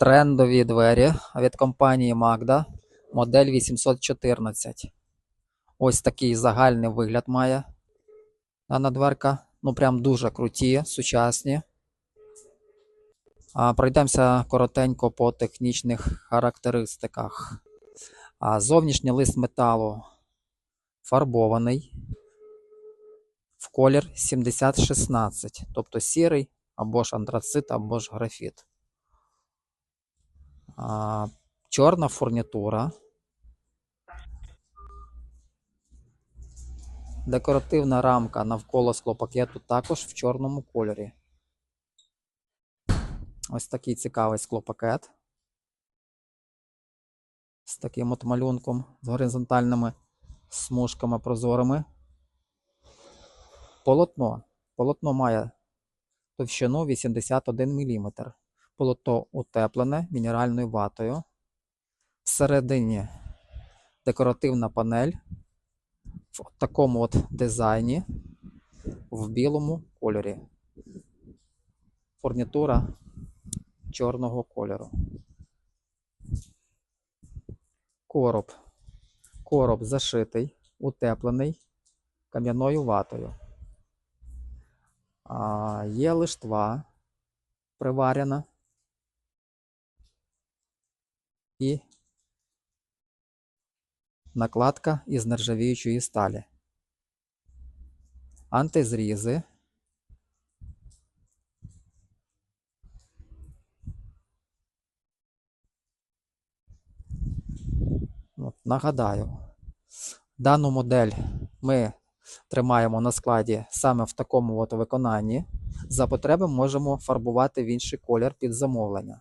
Трендові двері від компанії Magda, модель 814. Ось такий загальний вигляд має дана дверка. Ну, прям дуже круті, сучасні. А, пройдемося коротенько по технічних характеристиках. А, зовнішній лист металу фарбований в колір 7016, тобто сірий або ж антрацит, або ж графіт. А, чорна фурнітура. Декоративна рамка навколо склопакету також в чорному кольорі. Ось такий цікавий склопакет. З таким от малюнком, з горизонтальними смужками прозорими. Полотно. Полотно має товщину 81 мм. Полотно утеплене мінеральною ватою. Всередині декоративна панель в такому от дизайні в білому кольорі. Фурнітура чорного кольору. Короб. Короб зашитий, утеплений кам'яною ватою. А, є лиштва приварена. І накладка із нержавіючої сталі. Антизрізи. От, нагадаю, дану модель ми тримаємо на складі саме в такому от виконанні. За потреби можемо фарбувати в інший колір під замовлення.